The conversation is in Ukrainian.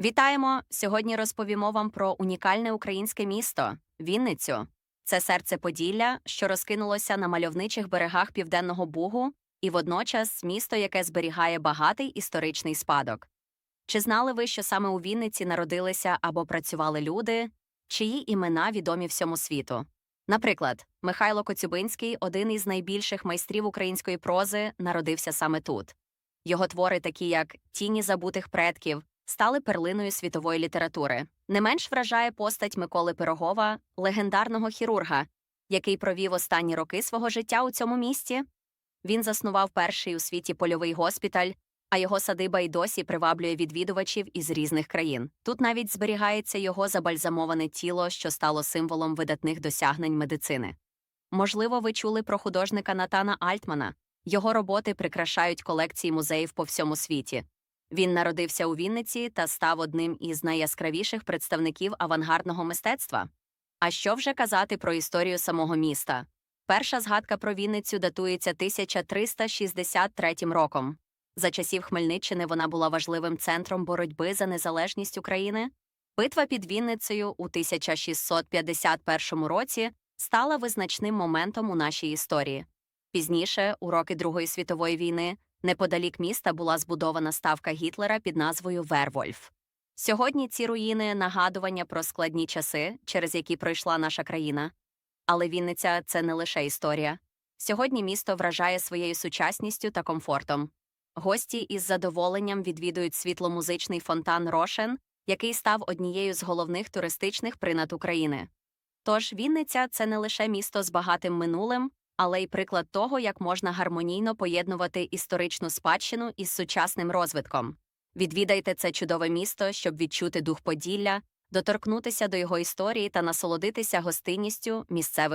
Вітаємо! Сьогодні розповімо вам про унікальне українське місто Вінницю. Це серце Поділля, що розкинулося на мальовничих берегах Південного Бугу, і водночас місто, яке зберігає багатий історичний спадок. Чи знали ви, що саме у Вінниці народилися або працювали люди, чиї імена відомі всьому світу? Наприклад, Михайло Коцюбинський, один із найбільших майстрів української прози, народився саме тут. Його твори, такі як Тіні забутих предків, стали перлиною світової літератури. Не менш вражає постать Миколи Пирогова, легендарного хірурга, який провів останні роки свого життя у цьому місті. Він заснував перший у світі польовий госпіталь, а його садиба й досі приваблює відвідувачів із різних країн. Тут навіть зберігається його забальзамоване тіло, що стало символом видатних досягнень медицини. Можливо, ви чули про художника Натана Альтмана. Його роботи прикрашають колекції музеїв по всьому світі. Він народився у Вінниці та став одним із найяскравіших представників авангардного мистецтва. А що вже казати про історію самого міста? Перша згадка про Вінницю датується 1363 роком. За часів Хмельниччини вона була важливим центром боротьби за незалежність України. Битва під Вінницею у 1651 році стала визначним моментом у нашій історії. Пізніше, у роки Другої світової війни, неподалік міста була збудована ставка Гітлера під назвою Вервольф. Сьогодні ці руїни нагадування про складні часи, через які пройшла наша країна. Але Вінниця це не лише історія. Сьогодні місто вражає своєю сучасністю та комфортом. Гості із задоволенням відвідують світломузичний фонтан Рошен, який став однією з головних туристичних принад України. Тож Вінниця це не лише місто з багатим минулим, але й приклад того, як можна гармонійно поєднувати історичну спадщину із сучасним розвитком. Відвідайте це чудове місто, щоб відчути дух Поділля, доторкнутися до його історії та насолодитися гостинністю місцевих